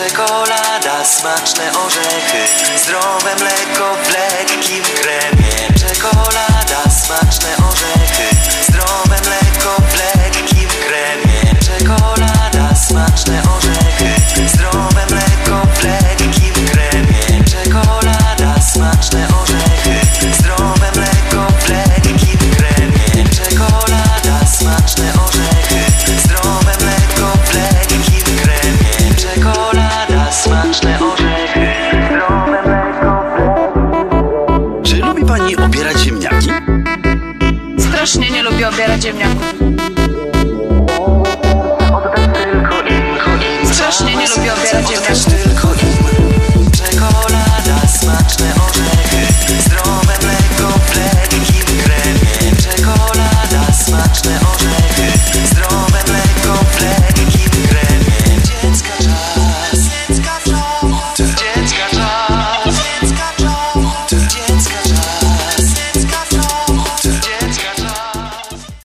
czekolada, smaczne orzechy, zdrowe mleko strasznie nie lubię obierać ziemniaków.